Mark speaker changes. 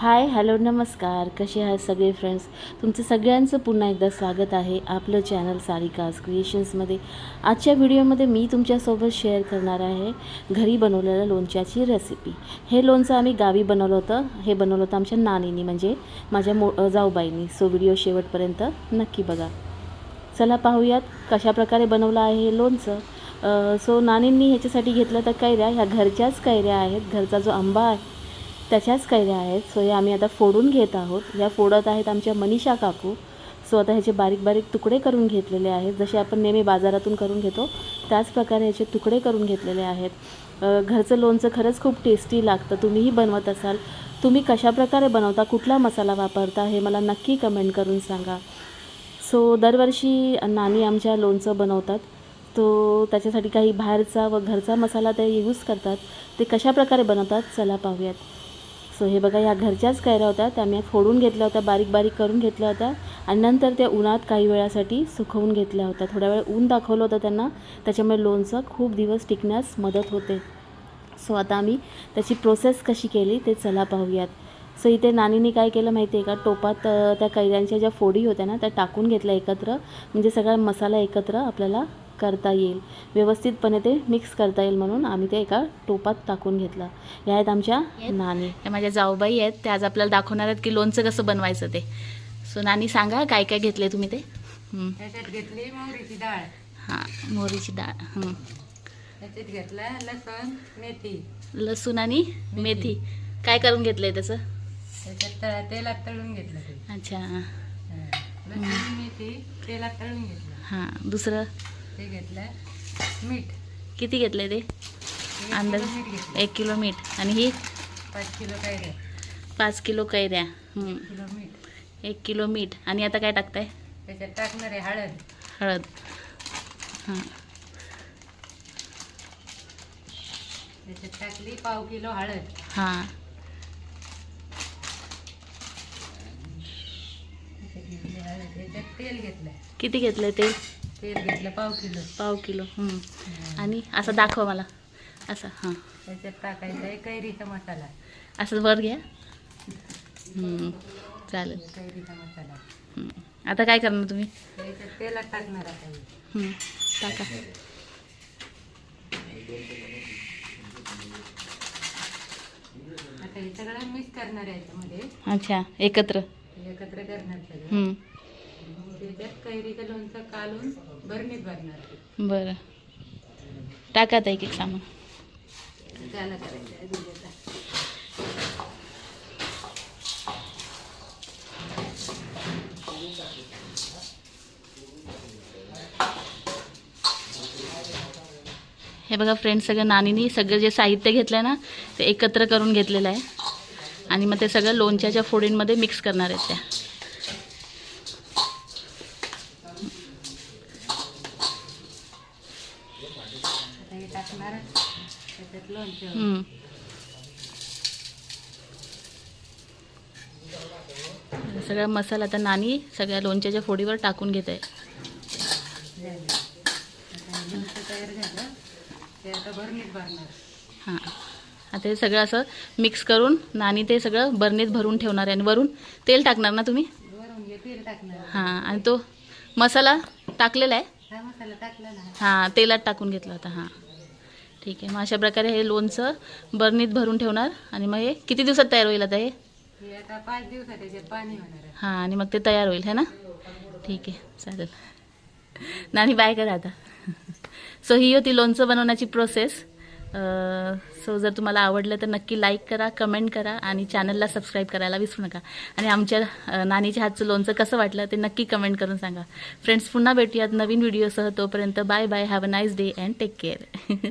Speaker 1: Hi hello नमस्कार. कसे आहात सगळे फ्रेंड्स तुमचं सगळ्यांचं पुन्हा एकदा स्वागत आहे आपलं चॅनल सारिकास क्रिएशन्समध्ये आजच्या व्हिडिओमध्ये मी तुमच्यासोबत शेअर करणार आहे घरी बनवलेल्या लोणच्याची रेसिपी हे लोणचं आम्ही गावी बनवलं होतं. हे बनवलं होतं आमच्या नानीनी म्हणजे माझ्या मो जाऊबाईंनी. सो व्हिडिओ शेवटपर्यंत नक्की बघा. चला पाहूयात कशाप्रकारे बनवलं आहे हे लोणचं. सो नानींनी ह्याच्यासाठी घेतलं तर कैऱ्या. ह्या घरच्याच कैऱ्या आहेत. घरचा जो आंबा आहे त्याच्याच कैऱ्या आहेत. सो हे आम्ही आता फोडून घेत आहोत. या फोडत आहेत आमच्या मनीषा काकू. सो आता ह्याचे बारीक बारीक तुकडे करून घेतलेले आहेत. जसे आपण नेहमी बाजारातून करून घेतो त्याच प्रकारे ह्याचे तुकडे करून घेतलेले आहेत. घरचं लोणचं खरंच खूप टेस्टी लागतं. तुम्हीही बनवत असाल. तुम्ही कशाप्रकारे बनवता कुठला मसाला वापरता हे मला नक्की कमेंट करून सांगा. सो दरवर्षी नानी आमच्या लोणचं बनवतात. तो त्याच्यासाठी काही बाहेरचा व घरचा मसाला ते यूज करतात. ते कशाप्रकारे बनवतात चला पाहूयात. सो हे बघा या घरच्याच कैऱ्या होत्या. त्या मी फोडून घेतल्या होत्या बारीक बारीक करून घेतल्या होत्या. आणि नंतर त्या उन्हात काही वेळासाठी सुकवून घेतल्या होत्या. थोड्या वेळ ऊन दाखवलं होतं त्यांना. त्याच्यामुळे लोणचं खूप दिवस टिकण्यास मदत होते. सो आता आम्ही त्याची प्रोसेस कशी केली ते चला पाहूयात. सो इथे नानीने काय केलं माहिती आहे का? टोपात त्या कैऱ्यांच्या ज्या फोडी होत्या ना त्या टाकून घेतल्या एकत्र. म्हणजे सगळा मसाला एकत्र आपल्याला करता येईल. व्यवस्थितपणे ते मिक्स करता येईल म्हणून आम्ही ते एका टोपात टाकून घेतलं. या आहेत आमच्या नानी
Speaker 2: या माझ्या जाऊबाई आहेत. त्या आज आपल्याला दाखवणार आहेत की लोणचं कसं बनवायचं ते. सो नानी सांगा काय काय घेतले तुम्ही ते? हं.
Speaker 3: त्याच्यात घेतली मोहरीची डाळ.
Speaker 2: हां मोहरीची डाळ. हं.
Speaker 3: त्याच्यात घेतलं लसूण मेथी.
Speaker 2: लसूण आणि मेथी. काय करून घेतलंय त्याचं?
Speaker 3: त्याच्यात त- तेलात तळून घेतलं ते.
Speaker 2: अच्छा.
Speaker 3: हा. लसूण मेथी तेलात तळून घेतलं.
Speaker 2: हां दुसरं?
Speaker 3: ते घेतलं मीठ.
Speaker 2: किती घेतलंय ते? अंदाज
Speaker 3: किलो मीठ घेतलं
Speaker 2: एक किलो मीठ. आणि ही?
Speaker 3: पाच किलो काय रे
Speaker 2: पाच किलो कैऱ्या. हं.
Speaker 3: किलो मीठ.
Speaker 2: एक किलो मीठ. आणि आता काय टाकताय?
Speaker 3: त्याच्यात टाकणार आहे हळद.
Speaker 2: हळद. हां
Speaker 3: त्याच्यात टाकली पाव किलो हळद.
Speaker 2: हां.
Speaker 3: त्याच्यात घेतली हळद. त्याच्यात तेल घेतलं
Speaker 2: किती घेतलंय ते
Speaker 3: तेल घेतलं पाव किलो.
Speaker 2: पाव किलो. हं. आणि असं दाखवा मला. असं हां.
Speaker 3: त्याच्यात टाकायचा आहे कैरीचा मसाला.
Speaker 2: असं वर घ्या. हं, चालेल.
Speaker 3: कैरीचा मसाला.
Speaker 2: हं. आता काय करणार तुम्ही?
Speaker 3: त्याच्यात तेलात टाकणार आता हे.
Speaker 2: हं, टाका.
Speaker 3: आता हे सगळं मिक्स करणार आहे याच्यामध्ये.
Speaker 2: अच्छा एकत्र.
Speaker 3: एकत्र करणार सगळं.
Speaker 2: हं,
Speaker 3: त्याच्यात कैरीचं लोणचं कालून बरणीत भरणार.
Speaker 2: बरं. टाका आता एक एक सामान.
Speaker 3: त्याला करायचं आहे दुधाचा.
Speaker 2: हे बघा फ्रेंड्स सगळं नानीनी सगळं जे साहित्य घेतलं आहे ना ते एकत्र करून घेतलेलं आहे. आणि मग ते सगळं लोणच्याच्या फोडींमध्ये मिक्स करणार आहेत त्या.
Speaker 3: हे टाकणार त्याच्यात लोणचं.
Speaker 2: सगळा मसाला आता नानी सगळ्या लोणच्याच्या फोडीवर टाकून घेत आहे.
Speaker 3: हे. आता
Speaker 2: हां सगळं असं मिक्स करून नानी ते सगळं बरणीत भरून ठेवणार आहे आणि वरून तेल टाकणार ना तुम्ही?
Speaker 3: हां
Speaker 2: आणि तो मसाला टाकलेला आहे.
Speaker 3: हा मसाला टाकला ना
Speaker 2: हां तेलात टाकून घेतला होता हां. ठीक आहे मग अशा प्रकारे हे लोणचं बरणीत भरून ठेवणार आणि मग हे किती दिवसात तयार होईल आता हे?
Speaker 3: हे आता पाच दिवसात त्याच्यात पाणी होणार आहे
Speaker 2: हां आणि मग ते तयार होईल है ना? ठीक आहे चालेल. नानी बाय करा आता. सो ही होती लोणचं बनवण्याची प्रोसेस सो जर तुम्हाला आवडलं तर नक्की लाईक करा कमेंट करा आणि चॅनलला सबस्क्राईब करायला विसरू नका. आणि आमच्या नानीच्या हातचं लोणचं कसं वाटलं ते नक्की कमेंट करून सांगा. फ्रेंड्स पुन्हा भेटूयात नवीन व्हिडिओसह तोपर्यंत bye bye have a nice day and take care